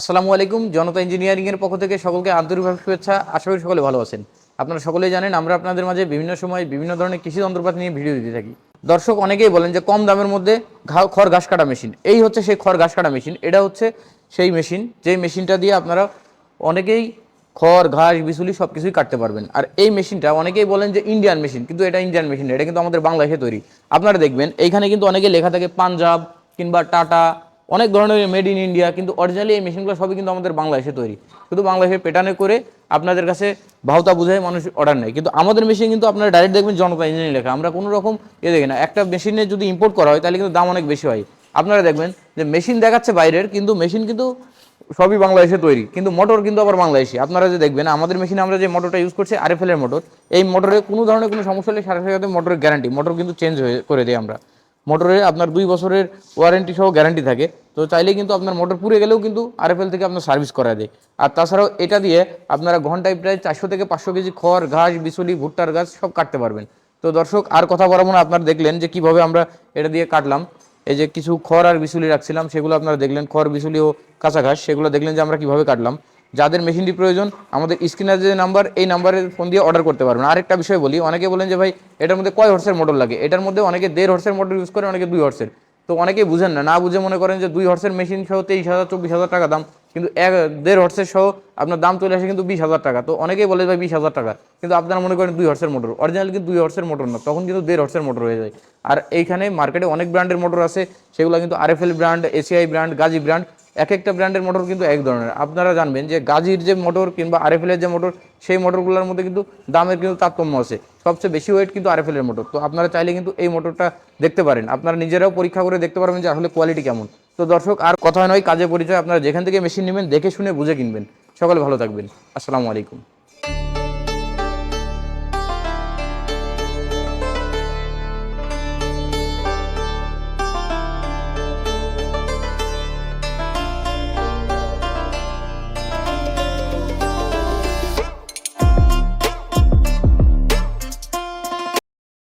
আসসালামু আলাইকুম, জনতা ইঞ্জিনিয়ারিং এর পক্ষ থেকে সকলকে আন্তরিকভাবে শুভেচ্ছা। আশা করি সকলে ভালো আছেন। আপনারা সকলেই জানেন, আমরা আপনাদের মাঝে বিভিন্ন সময় বিভিন্ন ধরনের কৃষি যন্ত্রপাতি নিয়ে ভিডিও দিতে থাকি। দর্শক অনেকেই বলেন যে কম দামের মধ্যে ঘা- খড় ঘাস কাটা মেশিন। এই হচ্ছে সেই খড় ঘাস কাটা মেশিন। এটা হচ্ছে সেই মেশিন। যেই মেশিনটা দিয়ে আপনারা অনেকেই খড়, ঘাস, বিচুলি সব কিছুই কাটতে পারবেন। আর এই মেশিনটা অনেকেই বলেন যে ইন্ডিয়ান মেশিন, কিন্তু এটা ইন্ডিয়ান মেশিন এটা কিন্তু আমাদের বাংলাদেশে তৈরি। আপনারা দেখবেন, এইখানে কিন্তু অনেকে লেখা থাকে পাঞ্জাব কিংবা টাটা অনেক ধরনের মেড ইন ইন্ডিয়া কিন্তু অরিজিনালি এই মেশিনগুলো সবই কিন্তু আমাদের বাংলাদেশে তৈরি। শুধু বাংলাদেশে পেটানে করে আপনাদের কাছে ভাওতা বুঝায় মানুষ অর্ডার নেয়। কিন্তু আমাদের মেশিন কিন্তু আপনারা ডাইরেক্ট দেখবেন জনতা ইঞ্জিনিয়ারিং লেখা। আমরা কোনো রকম এ দেখি না। একটা মেশিনে যদি ইম্পোর্ট করা হয়, তাহলে কিন্তু দাম অনেক বেশি হয়। আপনারা দেখবেন যে মেশিন দেখাচ্ছে বাইরের, কিন্তু মেশিন কিন্তু সবই বাংলাদেশে তৈরি। কিন্তু মোটর কিন্তু আবার বাংলাদেশি। আপনারা যে দেখবেন, আমাদের মেশিনে আমরা যে মোটরটা ইউজ করছি আরএফএল এর মোটর এই মোটরে কোনো ধরনের কোনো সমস্যা হলে সাথে সাথে মোটরের গ্যারান্টি মোটর কিন্তু চেঞ্জ হয়ে, করে দিই আমরা। মোটরে আপনার দুই বছরের ওয়ারেন্টি সহ গ্যারান্টি থাকে। তো চাইলে কিন্তু আপনার মোটর পুড়ে গেলেও কিন্তু আরএফএল থেকে আপনার সার্ভিস করা দেয়। আর তাছাড়াও এটা দিয়ে আপনারা ঘন্টায় প্রায় চারশো থেকে পাঁচশো কেজি খড়, ঘাস, বিচুলি, ভুট্টার গাছ সব কাটতে পারবেন। তো দর্শক, আর কথা বলাবো না আপনারা দেখলেন যে কীভাবে আমরা এটা দিয়ে কাটলাম। এই যে কিছু খড় আর বিচুলি রাখছিলাম, সেগুলো আপনারা দেখলেন। খড়, বিচুলি ও কাঁচা ঘাস, সেগুলো দেখলেন যে আমরা কীভাবে কাটলাম। যাদের মেশিনটি প্রয়োজন, আমাদের স্ক্রিনের যে নাম্বার এই নাম্বারে ফোন দিয়ে অর্ডার করতে পারবেন। আরেকটা বিষয় বলি, অনেকে বলেন যে ভাই, এটার মধ্যে কয় হর্সের মোটর লাগে? এটার মধ্যে অনেকে দেড় হর্সের মোটর ইউজ করে, অনেকে দুই হর্সের তো অনেকেই বুঝেন না না বুঝে মনে করেন যে দুই হর্সের মেশিন সহ তেইশ হাজার, চব্বিশ হাজার টাকা দাম, কিন্তু এক, দেড় হর্সের সহ আপনার দাম চলে আসে কিন্তু বিশ হাজার টাকা। তো অনেকেই বলে ভাই বিশ হাজার টাকা, কিন্তু আপনারা মনে করেন দুই হর্সের মোটর অরিজিনাল কিন্তু দুই হর্সের মোটর না, তখন কিন্তু দেড় হর্সের মোটর হয়ে যায়। আর এইখানে মার্কেটে অনেক ব্র্যান্ডের মোটর আছে, সেগুলো কিন্তু RFL brand ACI brand Gazi brand এক একটা ব্র্যান্ডের মোটর কিন্তু এক ধরনের। আপনারা জানবেন যে গাজীর যে মোটর কিংবা আরএফএলের যে মোটর, সেই মোটরগুলোর মধ্যে কিন্তু দামের কিন্তু তারতম্য আছে। সবচেয়ে বেশি ওয়েট কিন্তু আরএফএলের মোটর। তো আপনারা চাইলে কিন্তু এই মোটরটা দেখতে পারেন। আপনারা নিজেরাও পরীক্ষা করে দেখতে পারবেন যে আসলে কোয়ালিটি কেমন। তো দর্শক, আর কথা নয়, কাজে পরিচয়, আপনারা যেখান থেকে মেশিন নেবেন, দেখে শুনে বুঝে কিনবেন। সকলে ভালো থাকবেন। আসসালামু আলাইকুম।